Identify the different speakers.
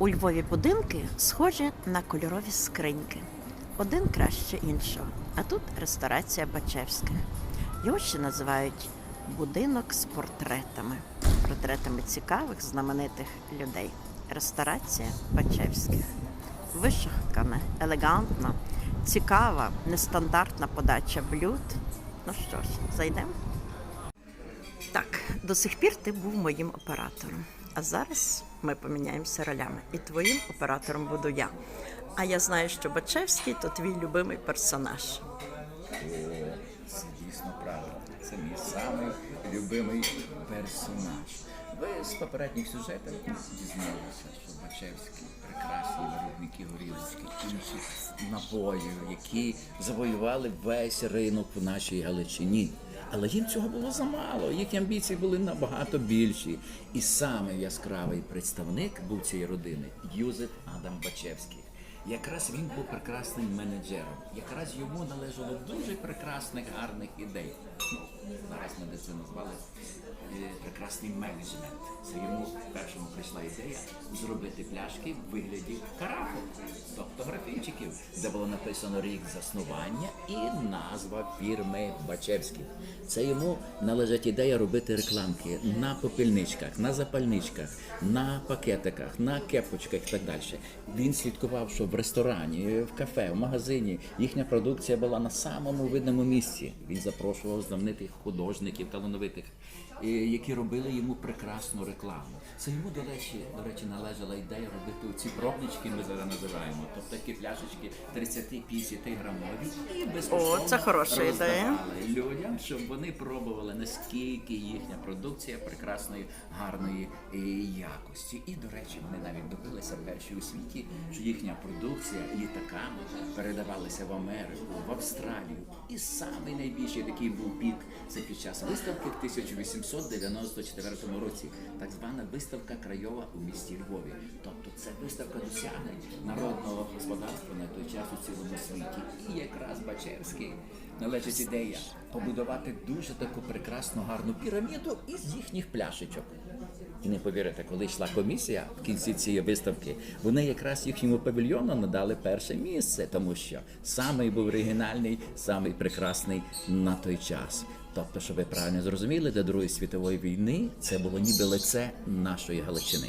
Speaker 1: У Львові будинки схожі на кольорові скриньки. Один краще іншого. А тут ресторація Бачевських. Його ще називають будинок з портретами. Портретами цікавих, знаменитих людей. Ресторація Бачевських. Вишахкана, елегантна, цікава, нестандартна подача блюд. Ну що ж, зайдемо? Так, до сих пір ти був моїм оператором. А зараз ми поміняємося ролями. І твоїм оператором буду я. А я знаю, що Бачевський то твій любимий персонаж.
Speaker 2: Це дійсно правда. Це мій самий любимий персонаж. Ви з попередніх сюжетів дізналися, що Бачевські прекрасні виробники горілочки, інших напоїв, які завоювали весь ринок у нашій Галичині. Але їм цього було замало. Їхні амбіції були набагато більші. І саме яскравий представник був цієї родини Юзеф Адам Бачевський. Якраз він був прекрасним менеджером. Якраз йому належало дуже прекрасних гарних ідей. Ну, зараз ми це назвали е, прекрасний менеджмент. Це йому першому прийшла ідея зробити пляшки в вигляді карафу, тобто графінчиків, де було написано рік заснування і назва фірми Бачевський. Це йому належить ідея робити рекламки на попільничках, на запальничках, на пакетиках, на кепочках і так далі. Він слідкував, що в ресторані, в кафе, в магазині їхня продукція була на самому видному місці. Він запрошував знаменитих художників, талановитих, які робили йому прекрасну рекламу. Це йому, до речі, до речі, належала ідея робити ці пробнички, ми зараз називаємо, тобто такі пляшечки 30-50 грамові і безкоштовно
Speaker 1: О, це хороша ідея.
Speaker 2: людям, щоб вони пробували наскільки їхня продукція прекрасної, гарної е, якості. І до речі, вони навіть добилися перші у світі, що їхня продукція літаками передавалася в Америку, в Австралію. І самий найбільший такий був пік це під час виставки в 1894 році, так звана виставка Крайова у місті Львові. Тобто це виставка досягнень народного господарства на той час у цілому світі. І якраз Бачевський належить ідея побудувати дуже таку прекрасну гарну піраміду із їхніх пляшечок. І не повірите, коли йшла комісія в кінці цієї виставки, вони якраз їхньому павільйону надали перше місце, тому що самий був оригінальний, самий прекрасний на той час. Тобто, щоб ви правильно зрозуміли, для Другої світової війни це було ніби лице нашої Галичини.